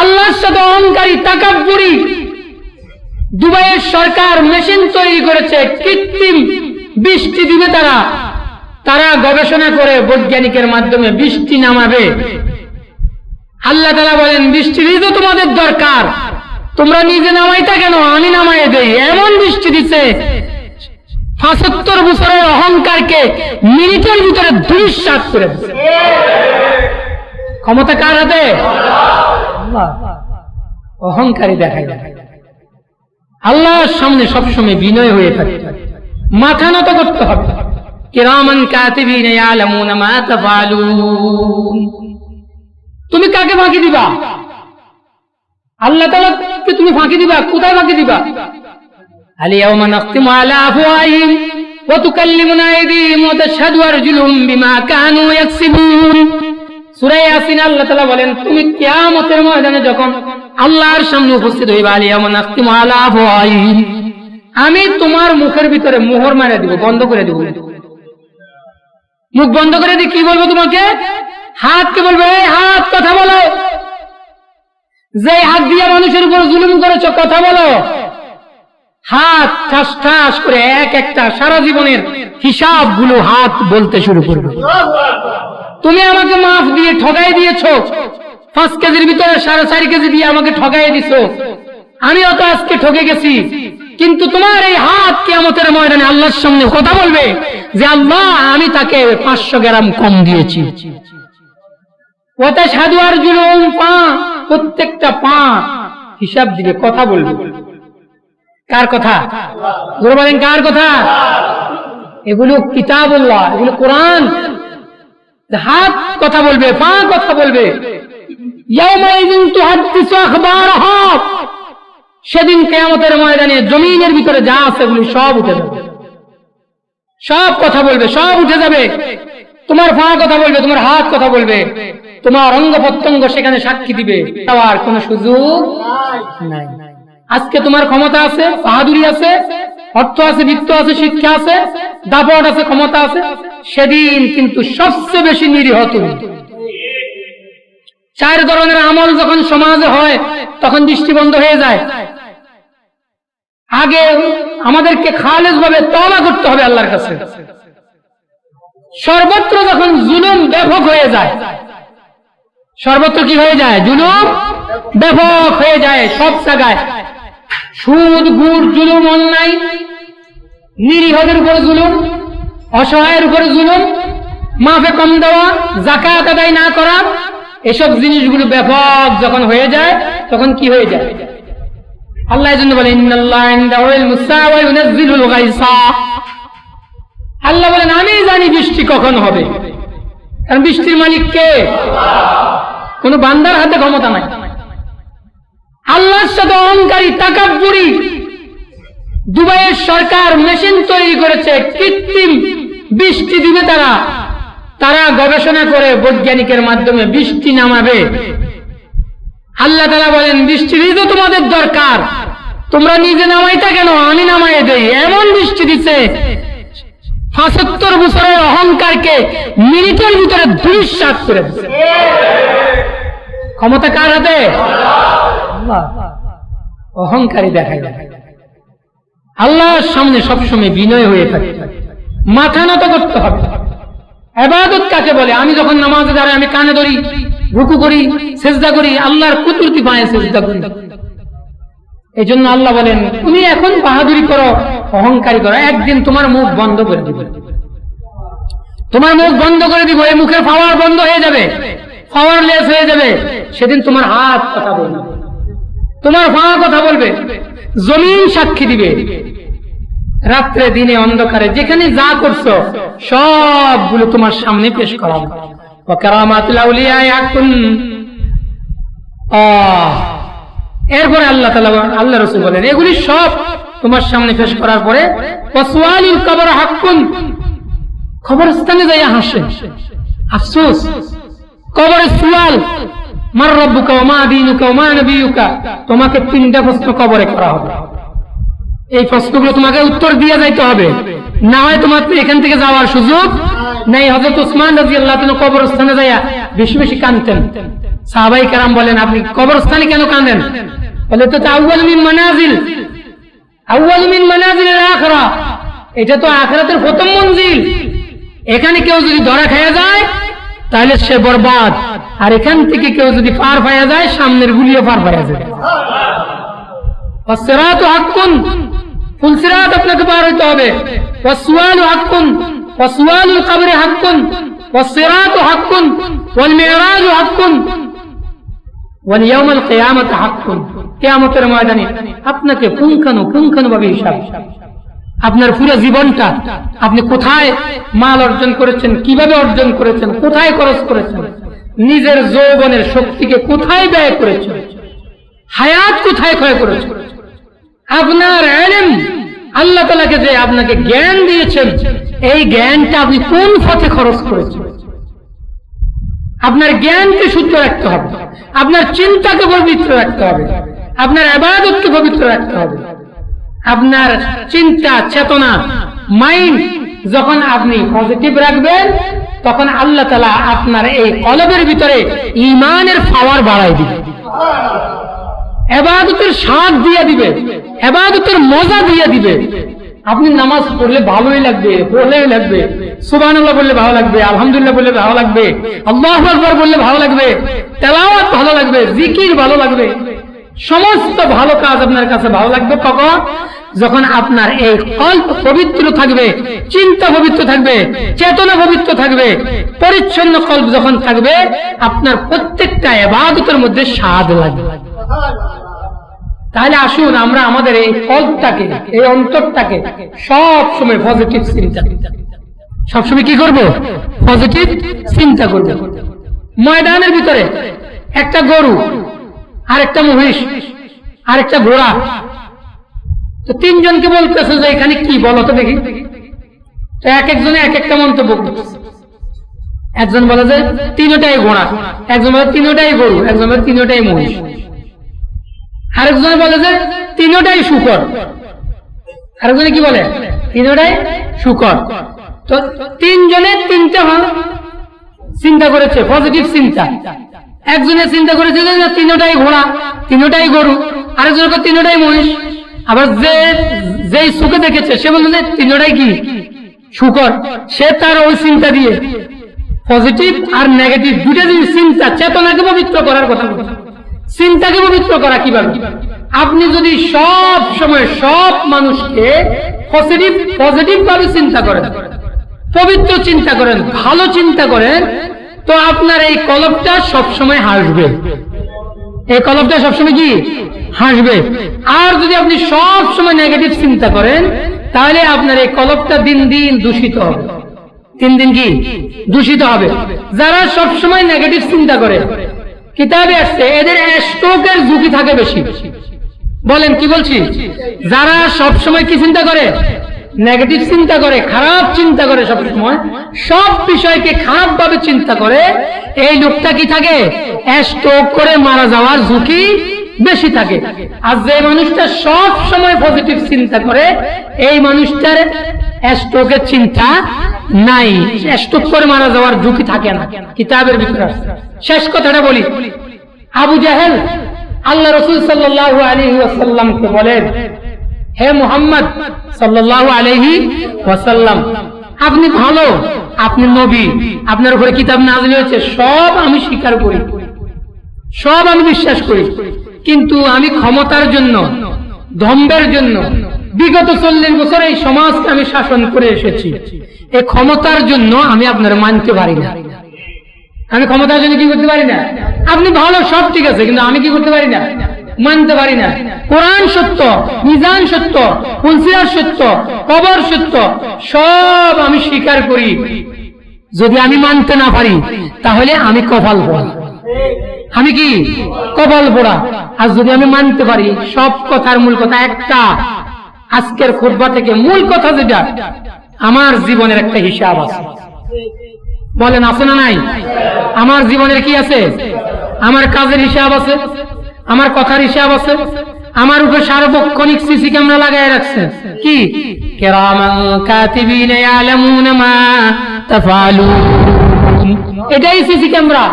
আল্লাহর সাথে অহংকারী, তাকাব্বুরি। দুবাইয়ের সরকার মেশিন তৈরি করেছে, কৃত্রিম বৃষ্টি দিবে তারা। তারা গবেষণা করে বৈজ্ঞানিকের মাধ্যমে বৃষ্টি নামাবে। আল্লাহ তালা বলেন বৃষ্টিরই তো তোমাদের দরকার। তোমরা নিজে নামাইতা কেন? আমি নামাই দেই। এমন বৃষ্টি দিছে, পাঁচাত্তর বছরের অহংকারকে মিনিটের ভিতরে দুঃশ্বাস করে ক্ষমতা কার হাতে? আল্লাহ অহংকারী দেখায়। আল্লাহর সামনে সবসময় বিনয় হয়ে থাকে। মাথা নত করতে হবে। কেরামান মা তাফালুন। তুমি কাকে ফাঁকি দিবা? আল্লাহ তাআলাকে তুমি ফাঁকি দিবা? কোথায় ফাঁকি দিবা? আলিয়াউমা নাখতিমু আলা আফওয়াহিম ওয়া তুকাল্লিমুনা আইদিহিম ওয়া তাশহাদু আরজুলুহুম বিমা কানু ইয়াকসিবুন। আমি তোমার মুখের ভিতরে মোহর মারা দিব, বন্ধ করে দিব। মুখ বন্ধ করে দিয়ে কি বলব তোমাকে? হাতকে বলবে, এই হাত, কথা বলো। যে হাত দিয়ে মানুষের উপর জুলুম করেছ, কথা বলো। হাত ঠাস ঠাস করে এক একটা সারা জীবনের হিসাবগুলো হাত বলতে শুরু করবে। তুমি আমাকে মাফ দিয়ে ঠগাই দিয়েছ। পাঁচ কেজির ভিতরে সাড়ে চারি কেজি দিয়ে আমাকে ঠগাই দিছো। আমি অত আজকে ঠকে গেছি। কিন্তু তোমার এই হাত কেমতের ময়দানে আল্লাহর সামনে কথা বলবে যে, আল্লাহ, আমি তাকে পাঁচশো গ্রাম কম দিয়েছি। ওটা সাধু আর জুলুম পা প্রত্যেকটা পা হিসাব দিবে কথা বলবে। কার কথা? বলেন, কার কথা? এগুলো কিতাবুল্লাহ, এগুলো কোরআন। হাত কথা বলবে পা কথা বলবে। সেদিন কেয়ামতের ময়দানে জমিনের ভিতরে যা আছে এগুলো সব উঠে যাবে। সব কথা বলবে, সব উঠে যাবে। তোমার পা কথা বলবে, তোমার হাত কথা বলবে। তোমার অঙ্গ প্রত্যঙ্গ সেখানে সাক্ষী দিবে। আর কোনো সুযোগ নাই। আজকে তোমার ক্ষমতা আছে, বাহাদুরি আছে অর্থ আছে বিত্ত আছে, শিক্ষা আছে, দাপট আছে, ক্ষমতা আছে। সেদিন কিন্তু সবচেয়ে বেশি নিরীহ তুমি। চার ধরনের আমল যখন সমাজে হয়, তখন দৃষ্টি বন্ধ হয়ে যায়। আগে আমাদেরকে খালেজ ভাবে তবা করতে হবে আল্লাহর কাছে। সর্বত্র যখন জুলুম ব্যাপক হয়ে যায়, সর্বত্র কি হয়ে যায়? জুলুম ব্যাপক হয়ে যায় সব জায়গায়। সুদ গুড় জুলুম, অন্যায়, নিরীহদের উপরে জুলুম, অসহায়ের উপরে জুলুম, মাফে কম দেওয়া জাকাত আদায় না করা, এসব জিনিসগুলো ব্যাপক যখন হয়ে যায়, তখন কি হয়ে যায়? আল্লাহ জন্য বলে, ইন্নাল্লাহ ইনদাহু ইলমুস সাআ ওয়া ইউনাজ্জিলুল গায়সা। আল্লাহ বলেন, আমি জানি বৃষ্টি কখন হবে। কারণ বৃষ্টির মালিক কে? কোন বান্দার হাতে ক্ষমতা নাই। আল্লাহর সাথে অহংকারী, তাকাব্বুরি। দুবাইয়ের সরকার মেশিন তৈরি করেছে, কৃত্রিম বৃষ্টি দিবে তারা। তারা গবেষণা করে বৈজ্ঞানিকের মাধ্যমে বৃষ্টি নামাবে। আল্লাহ তালা বলেন বৃষ্টিরই তো তোমাদের দরকার। তোমরা নিজে নামাইতা কেন? আমি নামাই দেই। এমন বৃষ্টি দিছে। পাঁচাত্তর বছরের অহংকারকে মিনিটের ভিতরে দুঃশ্বাস করে ক্ষমতা কার হাতে? আল্লাহ। অহংকারী দেখায়। আল্লাহর সামনে সবসময় বিনয় হয়ে থাকে। মাথা নত করতে হবে। এবাদত কাকে বলে? আমি যখন নামাজে দাঁড়াই, আমি কানে ধরি, রুকু করি, সেজদা করি, আল্লাহর কুতুরতি পায়ে সেজদা করি। এই জন্য আল্লাহ বলেন, তুমি এখন বাহাদুরি করো, অহংকারী করো। একদিন তোমার মুখ বন্ধ করে দিব। তোমার মুখ বন্ধ করে দিব, এই মুখের পাওয়ার বন্ধ হয়ে যাবে। পাওয়ারলেস হয়ে যাবে। সেদিন তোমার হাত কথা বলবে তোমার পা কথা বলবে। জমিন সাক্ষী দিবে। রাত্রে দিনে অন্ধকারে যেখানে যা করছ, সবগুলো তোমার সামনে পেশ করা এরপরে আল্লাহ আল্লাহ রাসূল বলেন, এগুলি সব তোমার সামনে পেশ করার পরে কবর হাক্কুন। কবরস্থানে যাইয়া হাসে। আফসোস। কবরের সুয়াল। মার রব্বুকা মা দীনুকা মা নবিয়ুকা? তোমাকে তিনটা প্রশ্ন কবরে করা হবে। এই প্রশ্নগুলো তোমাকে উত্তর দিয়ে যাইতে হবে। না হয় তোমার এখান থেকে যাওয়ার সুযোগ উসমান রাজি আল্লাহ কবরস্থানে যাইয়া বেশি বেশি কানতেন সাহাবাই কারাম বলেন, আপনি কবরস্থানে কেন কাঁদেন? বলে তো মিন মানাজিল। মিন মানাজিল আখরা। এটা তো আখরাতের প্রথম মঞ্জিল। এখানে কেউ যদি ধরা খাইয়া যায় তাহলে সে বরবাদ। আর এখান থেকে কেউ যদি পার পাইয়া যায়, সামনের গুলিও পার পাইয়া যায়। অসেরাত হাক্কুন। ফুলসিরাত আপনাকে পার হইতে হবে। অসুয়াল হাক্কুন। অসুয়াল কবরে হাক্কুন। অসেরাত হাক্কুন। ওয়াল মিরাজ হাক্কুন। ওয়াল ইয়াউমাল কিয়ামাত হাক্কুন। কিয়ামতের ময়দানে আপনাকে পুঙ্খানু পুঙ্খানু ভাবে হিসাব। আপনার পুরো জীবনটা আপনি কোথায় মাল অর্জন করেছেন, কীভাবে অর্জন করেছেন, কোথায় খরচ করেছেন, নিজের যৌবনের শক্তিকে কোথায় ব্যয় করেছেন, হায়াত কোথায় ক্ষয় করেছেন? আপনার এলেম আল্লাহ তালাকে যে আপনাকে জ্ঞান দিয়েছেন, এই জ্ঞানটা আপনি কোন পথে খরচ করেছেন? আপনার জ্ঞানকে শুদ্ধ রাখতে হবে, আপনার চিন্তাকে পবিত্র রাখতে হবে, আপনার আবাদতকে পবিত্র রাখতে হবে। আপনার চিন্তা, চেতনা মাইন্ড যখন আপনি পজিটিভ রাখবেন, তখন আল্লাহ তালা আপনার এই কলবের ভিতরে ইমানের পাওয়ার বাড়াই দিবে। এবাদতের স্বাদ দিয়ে দিবে, এবাদতের মজা দিয়ে দিবে। আপনি নামাজ পড়লে ভালোই লাগবে, পড়লেই লাগবে। সুবান বললে ভালো লাগবে, আলহামদুলিল্লাহ বললে ভালো লাগবে, আল্লাহ আকবর বললে ভালো লাগবে, তেলাওয়াত ভালো লাগবে, জিকির ভালো লাগবে। সমস্ত ভালো কাজ আপনার কাছে ভালো লাগবে কখন? যখন আপনার এই কল্প পবিত্র থাকবে, চিন্তা পবিত্র থাকবে, চেতনা পবিত্র থাকবে, পরিচ্ছন্ন কল্প যখন থাকবে, আপনার প্রত্যেকটা এবাদতের মধ্যে স্বাদ লাগবে। তাহলে আসুন আমরা আমাদের এই কল্পটাকে, এই অন্তরটাকে সব সময় পজিটিভ চিন্তা সবসময় কি করব? পজিটিভ চিন্তা করব। ময়দানের ভিতরে একটা গরু আর একটা মহিষ আর একটা ঘোড়া তো তিনজনকে বলতেছে যে এখানে কি বলো তো দেখি। তো এক একজনে এক একটা মন্তব্য করতেছে। একজন বলে যে তিনটাই ঘোড়া, একজন বলে তিনটাই গরু, একজন বলে তিনটাই মহিষ। আরেকজন বলে যে তিনটাই শুকর। আরেকজনে কি বলে? তিনটাই শুকর। তো তিনজনে তিনটা চিন্তা করেছে পজিটিভ চিন্তা। একজনে চিন্তা করেছে যে তিনটাই ঘোড়া, তিনটাই গরু, আরেকজন তিনটাই মহিষ। আবার যে যেই সুখে দেখেছে, সে বলল যে কি? শুকর সে তার ওই চিন্তা দিয়ে, পজিটিভ আর নেগেটিভ দুটা জিনিস চিন্তা চেতনাকে পবিত্র করার কথা চিন্তাকে পবিত্র করা কীভাবে আপনি যদি সব সময় সব মানুষকে পজিটিভ পজিটিভ ভাবে চিন্তা করেন, পবিত্র চিন্তা করেন, ভালো চিন্তা করেন, তো আপনার এই কলবটা সবসময় হাসবে। এই কলবটা সবসময় কি? হাসবে। আর যদি আপনি সব সময় নেগেটিভ চিন্তা করেন, তাহলে আপনার এই কলবটা দিন দিন দূষিত হবে। তিন দিন কি? দূষিত হবে। যারা সব সময় নেগেটিভ চিন্তা করে, কিতাবে আসছে, এদের স্ট্রোকের ঝুঁকি থাকে বেশি। বলেন, কি বলছি? যারা সব সময় কি চিন্তা করে? নেগেটিভ চিন্তা করে, খারাপ চিন্তা করে সব সময় সব বিষয়কে খারাপ ভাবে চিন্তা করে, এই লোকটা কি থাকে? স্ট্রোক করে মারা যাওয়ার ঝুঁকি বেশি থাকে। আর যে মানুষটা সব সময় পজিটিভ চিন্তা করে, এই মানুষটার স্ট্রোকের চিন্তা নাই। স্ট্রোক করে মারা যাওয়ার ঝুঁকি থাকে না। কিতাবের ভিতরে শেষ কথাটা বলি। আবু জাহেল, আল্লাহ রসুল সাল্লাহ আলী ওয়াসাল্লামকে বলেন হে মুহাম্মদ সাল্লাহ আলহি ওয়াসাল্লাম, আপনি ভালো, আপনি নবী, আপনার উপরে কিতাব নাজিল হয়েছে, সব আমি স্বীকার করি, সব আমি বিশ্বাস করি। কিন্তু আমি ক্ষমতার জন্য দম্বের জন্য, বিগত চল্লিশ বছর এই সমাজকে আমি শাসন করে এসেছি। এই ক্ষমতার জন্য আমি আপনার মানতে পারি না। আমি ক্ষমতার জন্য কি করতে পারি না? আপনি ভালো, সব ঠিক আছে, কিন্তু আমি কি করতে পারি না? মানতে পারি না। কোরআন সত্য, মিজান সত্য ফুলসিয়ার সত্য, কবর সত্য, সব আমি স্বীকার করি। যদি আমি মানতে না পারি, তাহলে আমি কপাল পড়া। আমি কি? কপাল পড়া। আর যদি আমি মানতে পারি, সব কথার মূল কথা একটা। আজকের খুতবা থেকে মূল কথা যেটা, আমার জীবনের একটা হিসাব আছে। বলেন, আছে না নাই? আমার জীবনের কি আছে? আমার কাজের হিসাব আছে? আমার কথার হিসাব আছে? আমার উপর সার্বক্ষণিক সিসি ক্যামেরা লাগাই রাখছে। কি? মা এটাই সিসি ক্যামেরা।